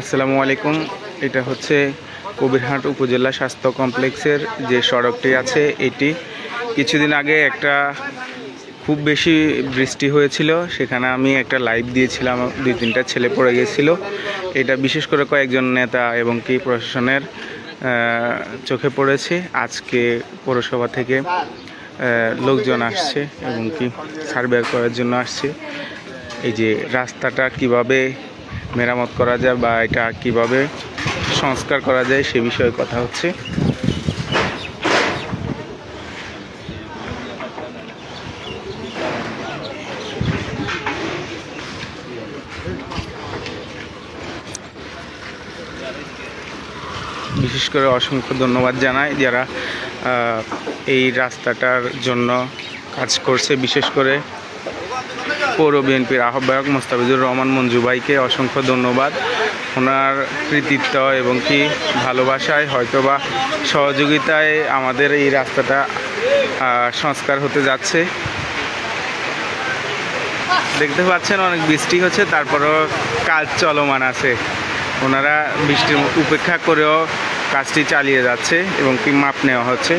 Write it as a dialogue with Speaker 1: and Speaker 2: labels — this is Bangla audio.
Speaker 1: আসসালামু আলাইকুম। এটা হচ্ছে কবিরহাট উপজেলা স্বাস্থ্য কমপ্লেক্সের যে সড়কটি আছে, এটি কিছুদিন আগে একটা খুব বেশি বৃষ্টি হয়েছিল। সেখানে আমি একটা লাইভ দিয়েছিলাম, দুই তিনটা ছেলে পড়ে গেছিল। এটা বিশেষ করে কয়েকজন নেতা এবং কি প্রশাসনের চোখে পড়েছে। আজকে পৌরসভা থেকে লোকজন আসছে এবং কি সার্ভে করার জন্য আসছে। এই যে রাস্তাটা কীভাবে মেরামত করা যায় বা এটা কীভাবে সংস্কার করা যায় সে বিষয়ে কথা হচ্ছে। বিশেষ করে অসংখ্য ধন্যবাদ জানাই যারা এই রাস্তাটার জন্য কাজ করছে। বিশেষ করে পৌর বিএনপির আহ্বায়ক মোস্তাফিজুর রহমান মঞ্জু ভাইকে অসংখ্য ধন্যবাদ। ওনার কৃতিত্ব এবং কি ভালোবাসায় হয়তোবা সহযোগিতায় আমাদের এই রাস্তাটা সংস্কার হতে যাচ্ছে। দেখতে পাচ্ছেন অনেক বৃষ্টি হচ্ছে, তারপরেও কাজ চলমান আছে। ওনারা বৃষ্টির উপেক্ষা করেও কাজটি চালিয়ে যাচ্ছে এবং কি মাপ নেওয়া হচ্ছে।